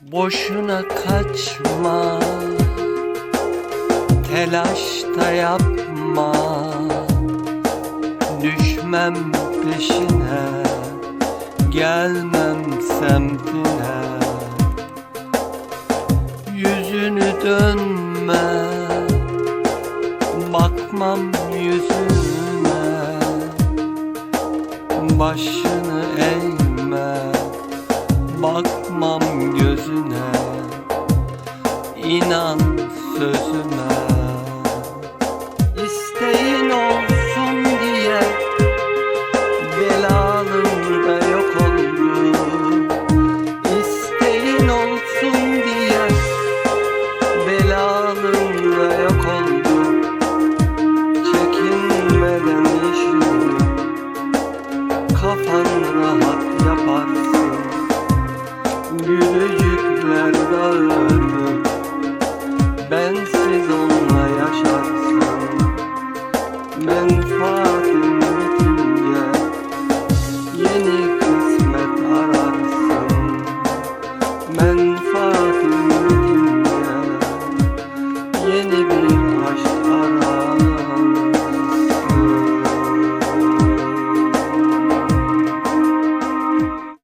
Boşuna kaçma. Telaş da yapma. Düşmem peşine. Gelmem semtine. Yüzünü dönme. Bakmam yüzüne. Başını eğme gözüne İnan sözüme. İsteğin olsun diye Belalım da yok oldu. İsteğin olsun diye Belalım da yok oldu. Çekinmeden işini Kafan rahat yaparsın. Gülücükler onunla yaşarsın